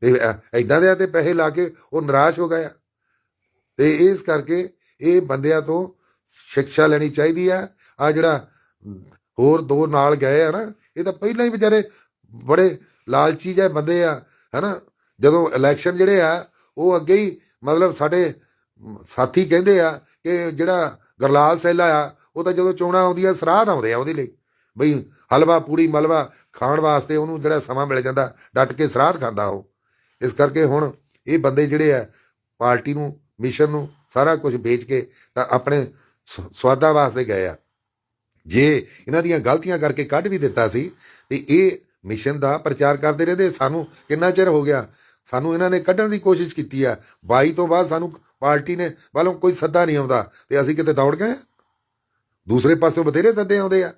ਤੇ ਐਦਾਂ ਦੇ ਤੇ ਪੈਸੇ ਲਾ ਕੇ ਉਹ ਨਿਰਾਸ਼ ਹੋ ਗਿਆ ਤੇ ਇਸ ਕਰਕੇ ਇਹ ਬੰਦਿਆਂ ਤੋਂ ਸਿੱਖਿਆ ਲੈਣੀ ਚਾਹੀਦੀ ਆ। ਆ ਜਿਹੜਾ, ਹੋਰ ਦੋ ਨਾਲ ਗਏ ਆ ਨਾ, ਇਹ ਤਾਂ ਪਹਿਲਾਂ ਹੀ ਵਿਚਾਰੇ ਬੜੇ ਲਾਲਚੀ ਜਿਹੇ ਬੰਦੇ ਆ, ਹਨਾ? ਜਦੋਂ ਇਲੈਕਸ਼ਨ ਜਿਹੜੇ ਆ, ਉਹ ਅੱਗੇ ਹੀ ਮਤਲਬ ਸਾਡੇ ਸਾਥੀ ਕਹਿੰਦੇ ਆ ਕਿ ਜਿਹੜਾ ਗਰਲਾਲ ਸੈਲਾ ਆ, ਉਹ ਤਾਂ ਜਦੋਂ ਚੋਣਾਂ ਆਉਂਦੀਆਂ ਸਰਾਧ ਆਉਂਦੇ ਆ ਉਹਦੇ ਲਈ। ਬਈ ਹਲਵਾ, ਪੂੜੀ, ਮਲਵਾ ਖਾਣ ਵਾਸਤੇ ਉਹਨੂੰ ਜਿਹੜਾ ਸਮਾਂ ਮਿਲ ਜਾਂਦਾ, ਡਟ ਕੇ ਸਰਾਧ ਖਾਂਦਾ ਉਹ। ਇਸ ਕਰਕੇ ਹੁਣ ਇਹ ਬੰਦੇ ਜਿਹੜੇ ਆ, ਪਾਰਟੀ ਨੂੰ, ਮਿਸ਼ਨ ਨੂੰ ਸਾਰਾ ਕੁਝ ਵੇਚ ਕੇ ਤਾਂ ਆਪਣੇ ਸ- ਸਵਾਦਾਂ ਵਾਸਤੇ ਗਏ ਆ। ਜੇ ਇਹਨਾਂ ਦੀਆਂ ਗਲਤੀਆਂ ਕਰਕੇ ਕੱਢ ਵੀ ਦਿੱਤਾ ਸੀ, ਤੇ ਇਹ ਮਿਸ਼ਨ ਦਾ ਪ੍ਰਚਾਰ ਕਰਦੇ ਰਹਿੰਦੇ। ਸਾਨੂੰ ਕਿੰਨਾ ਚਿਰ ਹੋ ਗਿਆ? ਸਾਨੂੰ ਇਹਨਾਂ ਨੇ ਕੱਢਣ ਦੀ ਕੋਸ਼ਿਸ਼ ਕੀਤੀ ਆ। 22 ਤੋਂ ਬਾਅਦ ਸਾਨੂੰ ਪਾਰਟੀ ਨੇ ਵੱਲੋਂ ਕੋਈ ਸੱਦਾ ਨਹੀਂ ਆਉਂਦਾ ਤੇ ਅਸੀਂ ਕਿਤੇ ਦੌੜ ਗਏ ਦੂਸਰੇ ਪਾਸੋਂ ਬਥੇਰੇ ਸੱਦੇ ਆਉਂਦੇ ਆ।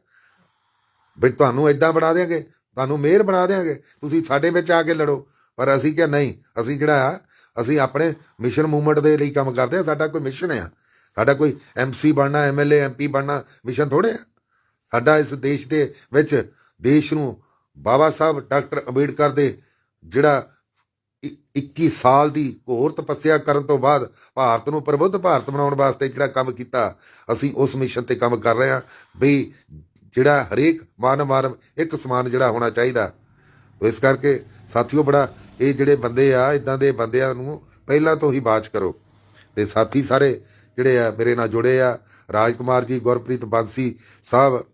ਵੀ ਤੁਹਾਨੂੰ ਇਦਾਂ ਬਣਾ ਦੇਾਂਗੇ ਤੁਹਾਨੂੰ ਮੇਅਰ ਬਣਾ ਦੇਾਂਗੇ ਤੁਸੀਂ ਸਾਡੇ ਵਿੱਚ ਆ ਕੇ ਲੜੋ। ਪਰ ਅਸੀਂ ਕਿਹਾ, ਨਹੀਂ, ਅਸੀਂ ਜਿਹੜਾ ਆ, ਅਸੀਂ ਆਪਣੇ ਮਿਸ਼ਨ ਮੂਵਮੈਂਟ ਦੇ ਲਈ ਕੰਮ ਕਰਦੇ ਆ, ਸਾਡਾ ਕੋਈ ਮਿਸ਼ਨ ਆ। ਸਾਡਾ ਕੋਈ ਐਮਸੀ ਬਣਨਾ ਐਮਐਲਏ ਐਮਪੀ ਬਣਨਾ, ਮਿਸ਼ਨ ਥੋੜੇ ਆ। ਸਾਡਾ ਇਸ ਦੇਸ਼ ਦੇ ਵਿੱਚ, ਦੇਸ਼ ਨੂੰ ਬਾਬਾ ਸਾਹਿਬ, ਡਾਕਟਰ ਅੰਬੇਡਕਰ ਦੇ ਜਿਹੜਾ 21 ਸਾਲ ਦੀ ਘੋਰ ਤਪੱਸਿਆ ਕਰਨ ਤੋਂ ਬਾਅਦ ਭਾਰਤ ਨੂੰ ਪ੍ਰਬੁੱਧ ਭਾਰਤ ਬਣਾਉਣ ਵਾਸਤੇ ਜਿਹੜਾ ਕੰਮ ਕੀਤਾ, ਅਸੀਂ ਉਸ ਮਿਸ਼ਨ ਤੇ ਕੰਮ ਕਰ ਰਹੇ ਹਾਂ ਵੀ ਜਿਹੜਾ ਹਰੇਕ ਮਾਨਵ ਮਾਨਵ ਇੱਕ ਸਮਾਨ ਜਿਹੜਾ ਹੋਣਾ ਚਾਹੀਦਾ। ਇਸ ਕਰਕੇ ਸਾਥੀਓ ਬੜਾ ਇਹ ਜਿਹੜੇ ਬੰਦੇ ਆ ਇਦਾਂ ਦੇ ਬੰਦਿਆਂ ਨੂੰ ਪਹਿਲਾਂ ਤੋਂ ਹੀ ਬਾਚ ਕਰੋ। ਤੇ ਸਾਥੀ ਸਾਰੇ ਜਿਹੜੇ ਆ, ਮੇਰੇ ਨਾਲ ਜੁੜੇ ਆ, ਰਾਜਕੁਮਾਰ ਜੀ, ਗੁਰਪ੍ਰੀਤ ਬਾਂਸੀ ਸਾਹਿਬ,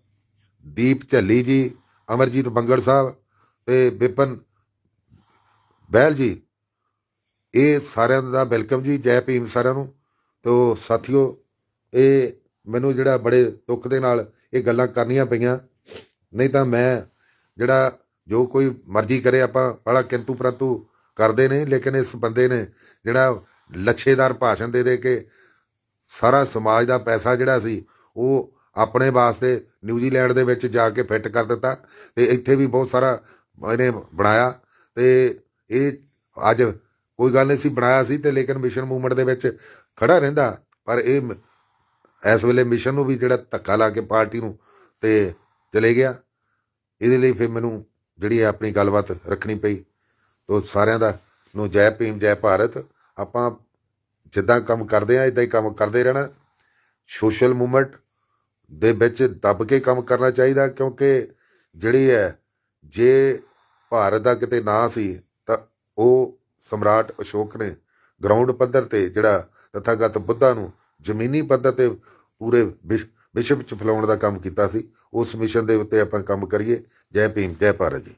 ਦੀਪ ਝੱਲੀ ਜੀ, ਅਮਰਜੀਤ ਬੰਗੜ ਸਾਹਿਬ ਤੇ ਵਿਪਨ ਬਹਿਲ ਜੀ, ਇਹ ਸਾਰਿਆਂ ਦਾ ਵੈਲਕਮ ਜੀ, ਜੈ ਭੀਮ ਸਾਰਿਆਂ ਨੂੰ। ਤੋ ਸਾਥੀਓ, ਇਹ ਮੈਨੂੰ ਜਿਹੜਾ ਬੜੇ ਦੁੱਖ ਦੇ ਨਾਲ ਇਹ ਗੱਲਾਂ ਕਰਨੀਆਂ ਪਈਆਂ। ਨਹੀਂ ਤਾਂ ਮੈਂ ਜਿਹੜਾ ਜੋ ਕੋਈ ਮਰਜ਼ੀ ਕਰੇ, ਆਪਾਂ ਬੜਾ ਕਿੰਤੂ ਪ੍ਰੰਤੂ ਕਰਦੇ ਨੇ, ਲੇਕਿਨ ਇਸ ਬੰਦੇ ਨੇ ਜਿਹੜਾ ਲੱਛੇਦਾਰ ਭਾਸ਼ਣ ਦੇ ਦੇ ਕੇ ਸਾਰਾ ਸਮਾਜ ਦਾ ਪੈਸਾ ਜਿਹੜਾ ਸੀ, ਉਹ ਆਪਣੇ ਵਾਸਤੇ ਨਿਊਜ਼ੀਲੈਂਡ ਦੇ ਵਿੱਚ ਜਾ ਕੇ ਫਿੱਟ ਕਰ ਦਿੱਤਾ ਤੇ ਇੱਥੇ ਵੀ ਬਹੁਤ ਸਾਰਾ ਇਹਨੇ ਬਣਾਇਆ ਤੇ ਇਹ ਅੱਜ ਕੋਈ ਗੱਲ ਨਹੀਂ ਸੀ ਬਣਾਇਆ ਸੀ ਤੇ ਲੇਕਿਨ ਮਿਸ਼ਨ ਮੂਵਮੈਂਟ ਦੇ ਵਿੱਚ ਖੜਾ ਰਹਿੰਦਾ। ਪਰ ਇਹ ਮ- ਇਸ ਵੇਲੇ ਮਿਸ਼ਨ ਨੂੰ ਵੀ ਜਿਹੜਾ ਧੱਕਾ ਲਾ ਕੇ ਪਾਰਟੀ ਨੂੰ ਤੇ ਚਲੇ ਗਿਆ। ਇਹਦੇ ਲਈ ਫਿਰ ਮੈਨੂੰ ਜਿਹੜੀ ਹੈ ਆਪਣੀ ਗੱਲਬਾਤ ਰੱਖਣੀ ਪਈ। ਤੋ ਸਾਰਿਆਂ ਦਾ ਨੂੰ ਜੈ ਭੀਮ, ਜੈ ਭਾਰਤ। ਆਪਾਂ ਜਿੱਦਾਂ ਕੰਮ ਕਰਦੇ ਆ ਇਦਾਂ ਹੀ ਕੰਮ ਕਰਦੇ ਰਹਿਣਾ। ਸੋਸ਼ਲ ਮੂਵਮੈਂਟ ਦੇ ਵਿੱਚ ਦੱਬ ਕੇ ਕੰਮ ਕਰਨਾ ਚਾਹੀਦਾ ਕਿਉਂਕਿ ਜਿਹੜੀ ਹੈ, ਜੇ ਭਾਰਤ ਦਾ ਕਿਤੇ ਨਾਂ ਸੀ ਉਹ ਸਮਰਾਟ ਅਸ਼ੋਕ ਨੇ ਗਰਾਊਂਡ ਪੱਧਰ ਤੇ ਜਿਹੜਾ ਤਥਾਗਤ ਬੁੱਧਾ ਨੂੰ ਜ਼ਮੀਨੀ ਪੱਧਰ ਤੇ ਪੂਰੇ ਵਿਸ਼- ਵਿਸ਼ਵ ਚ ਫੈਲਾਉਣ ਦਾ ਕੰਮ ਕੀਤਾ ਸੀ, ਉਸ ਮਿਸ਼ਨ ਦੇ ਉੱਤੇ ਆਪਾਂ ਕੰਮ ਕਰੀਏ। ਜੈ ਭੀਮ, ਜੈ ਭਾਰਤ ਜੀ।